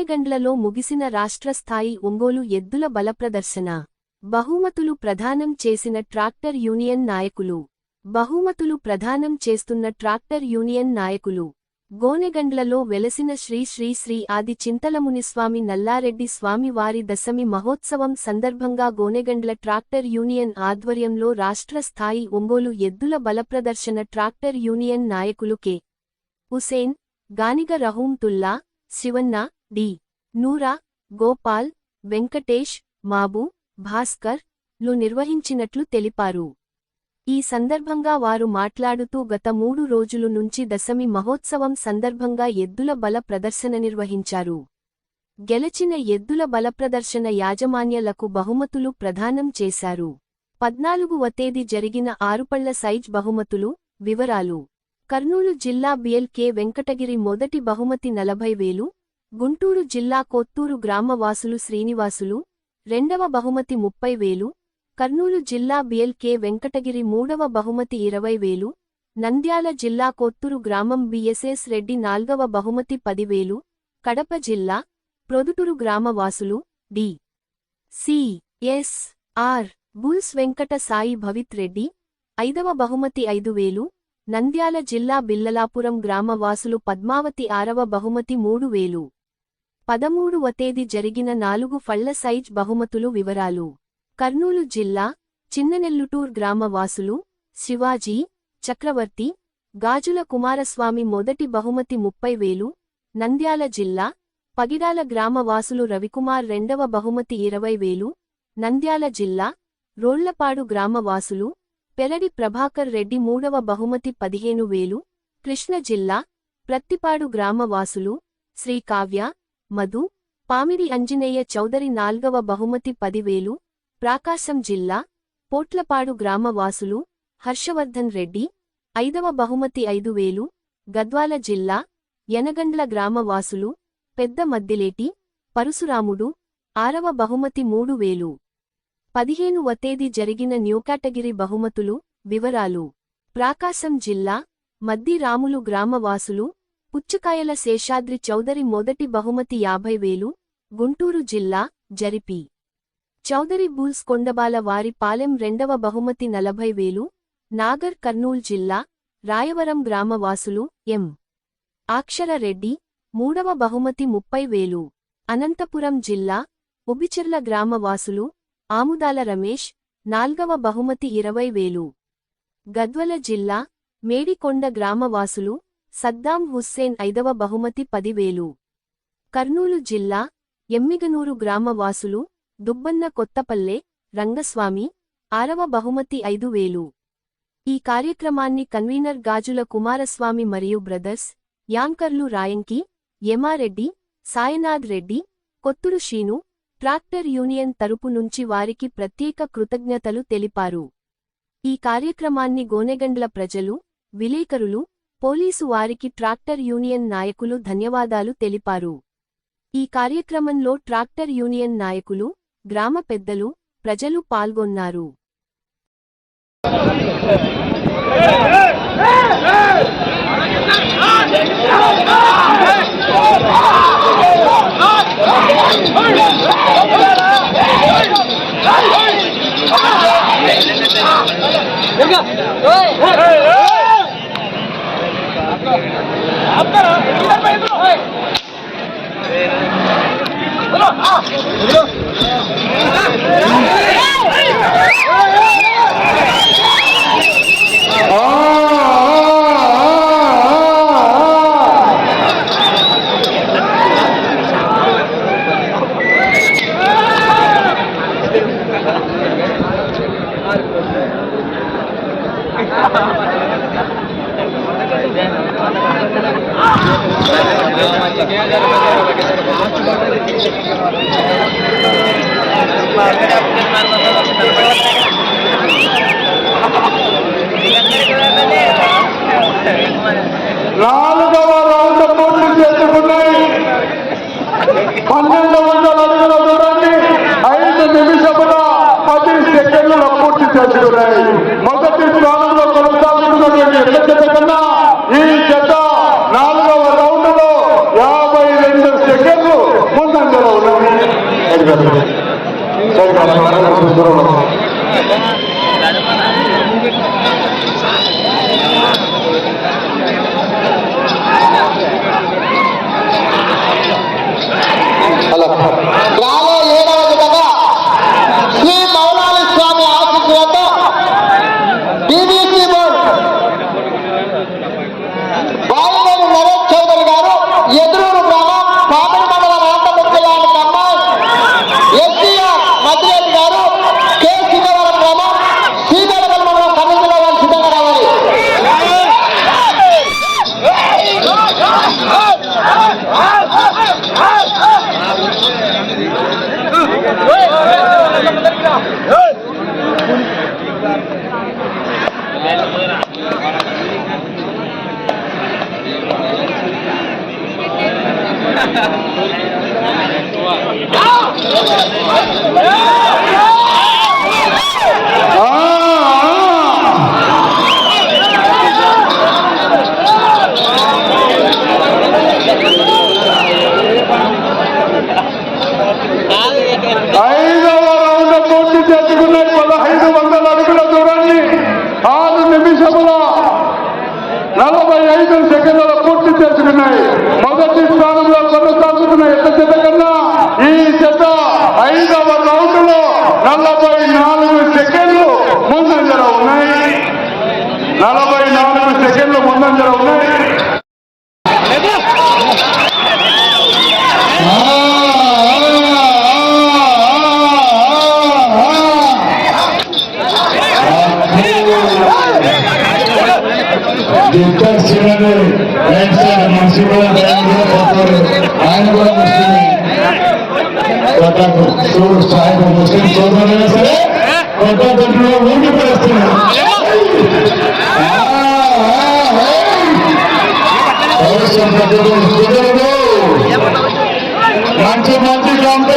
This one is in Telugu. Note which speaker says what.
Speaker 1: గోనెగండ్లలో ముగిసిన రాష్ట్రస్థాయి ఒంగోలు ఎద్దుల బలప్రదర్శన. బహుమతులు ప్రదానం చేసిన ట్రాక్టర్ యూనియన్ నాయకులు. బహుమతులు ప్రదానం చేస్తున్న ట్రాక్టర్ యూనియన్ నాయకులు. గోనెగండ్లలో వెలసిన శ్రీ శ్రీ శ్రీ ఆది చింతలమునిస్వామి నల్లారెడ్డి స్వామి వారి దశమి మహోత్సవం సందర్భంగా గోనెగండ్ల ట్రాక్టర్ యూనియన్ ఆధ్వర్యంలో రాష్ట్ర స్థాయి ఒంగోలు ఎద్దుల బలప్రదర్శన ట్రాక్టర్ యూనియన్ నాయకులు కె. హుసేన్ గానిగ రహూంతుల్లా శివన్న డి. నూరా గోపాల్ వెంకటేష్ మాబు భాస్కర్లు నిర్వహించినట్లు తెలిపారు. ఈ సందర్భంగా వారు మాట్లాడుతూ గత మూడు రోజులు నుంచి దశమి మహోత్సవం సందర్భంగా ఎద్దుల బల ప్రదర్శన నిర్వహించారు. గెలచిన ఎద్దుల బల ప్రదర్శన యాజమాన్యలకు బహుమతులు ప్రదానం చేశారు. పద్నాలుగువ తేదీ జరిగిన ఆరుపళ్ళ సైజ్ బహుమతులు వివరాలు. కర్నూలు జిల్లా బిఎల్కే వెంకటగిరి మొదటి బహుమతి నలభై వేలు గుంటూరు జిల్లా కొత్తూరు గ్రామవాసులు శ్రీనివాసులు రెండవ బహుమతి ముప్పై వేలు కర్నూలు జిల్లా బిఎల్కే వెంకటగిరి మూడవ బహుమతి ఇరవై వేలు నంద్యాల జిల్లా కొత్తూరు గ్రామం బిఎస్ఎస్ రెడ్డి నాల్గవ బహుమతి పదివేలు కడప జిల్లా Proddatur గ్రామవాసులు D. C. S. R. Bulls Venkata Sai Bhavith Reddy ఐదవ బహుమతి ఐదు వేలు నంద్యాల జిల్లా బిల్లలాపురం గ్రామవాసులు పద్మావతి ఆరవ బహుమతి మూడు వేలు. పదమూడువ తేదీ జరిగిన నాలుగు ఫళ్ళ సైజ్ బహుమతులు వివరాలు. కర్నూలు జిల్లా చిన్ననెల్లుటూర్ గ్రామవాసులు శివాజీ చక్రవర్తి గాజుల కుమారస్వామి మొదటి బహుమతి ముప్పై వేలు. నంద్యాల జిల్లా పగిడాల గ్రామవాసులు రవికుమార్ రెండవ బహుమతి ఇరవై వేలు. నంద్యాల జిల్లా రోళ్ళపాడు గ్రామవాసులు పెరడి ప్రభాకర్ రెడ్డి మూడవ బహుమతి పదిహేను వేలు. కృష్ణ జిల్లా ప్రత్తిపాడు గ్రామవాసులు వాసులు శ్రీకావ్య మధు పామిడి అంజనేయ చౌదరి నాల్గవ బహుమతి పదివేలు ప్రాకాశం జిల్లా పోట్లపాడు గ్రామవాసులు హర్షవర్ధన్ రెడ్డి ఐదవ బహుమతి ఐదు వేలు గద్వాల జిల్లా యనగండ్ల గ్రామవాసులు పెద్ద మద్దిలేటి పరశురాముడు ఆరవ బహుమతి మూడు వేలు పదిహేనువ తేదీ జరిగిన న్యూకాటగిరి బహుమతులు వివరాలు ప్రాకాశం జిల్లా మద్దిరాములు గ్రామవాసులు పుచ్చకాయల శేషాద్రి చౌదరి మొదటి బహుమతి యాభై వేలు గుంటూరు జిల్లా జరిపి. చౌదరి బూల్స్ కొండబాల వారి పాలెం రెండవ బహుమతి నలభై వేలు నాగర్ కర్నూల్ జిల్లా రాయవరం గ్రామవాసులు ఎం. ఆక్షరరెడ్డి మూడవ బహుమతి ముప్పై వేలు అనంతపురం జిల్లా ఉబిచెర్ల గ్రామవాసులు ఆముదాల రమేష్ నాల్గవ బహుమతి ఇరవై వేలు. గద్వల జిల్లా మేడికొండ గ్రామవాసులు సద్దాం హుస్సేన్ ఐదవ బహుమతి పదివేలు. కర్నూలు జిల్లా ఎమ్మిగనూరు గ్రామవాసులు దుబ్బన్న కొత్తపల్లె రంగస్వామి ఆరవ బహుమతి ఐదు వేలు ఈ కార్యక్రమాన్ని కన్వీనర్ గాజుల కుమారస్వామి మరియు బ్రదర్స్ యాంకర్లు రాయంకి యమారెడ్డి సాయనాథ్ రెడ్డి కొత్తుడు షీను ట్రాక్టర్ యూనియన్ తరపు నుంచి వారికి ప్రత్యేక కృతజ్ఞతలు తెలిపారు. ఈ కార్యక్రమాన్ని గోనెగండ్ల ప్రజలు విలేకరులు పోలీసు వారికి ట్రాక్టర్ యూనియన్ నాయకులు ధన్యవాదాలు తెలిపారు ఈ కార్యక్రమంలో ట్రాక్టర్ యూనియన్ నాయకులు గ్రామ పెద్దలు ప్రజలు పాల్గొన్నారు আপনারা Thank you.
Speaker 2: నాలుగవ రౌండ్ పూర్తి చేసుకున్నాయి. పన్నెండు వందల అడుగుల దూరాన్ని ఐదు నిమిషముల పది పూర్తి చేసుకున్నాయి. మొదటి ಸರಿ ಸರಿ ಸರಿ Đấy. నలభై ఐదు సెకండ్ల పూర్తి చేసుకున్నాయి మొదటి స్థానంలో కొనసాగుతున్న ఎట్ల జత కన్నా ఈ జత ఐదవ రౌండ్లో నలభై నాలుగు సెకండ్లు ముందంజర ఉన్నాయి. నలభై నాలుగు సెకండ్లు ముందంజర ఉన్నాయి.
Speaker 3: మున్సిపల్ ఆయన కొట్టాకు సూర్యుడు సాయం ముస్లిం సోదరులైనా సరే కొట్టాకొట్టులో ఊరికి పడేస్తున్నాడు మంచి మంచి దాంతో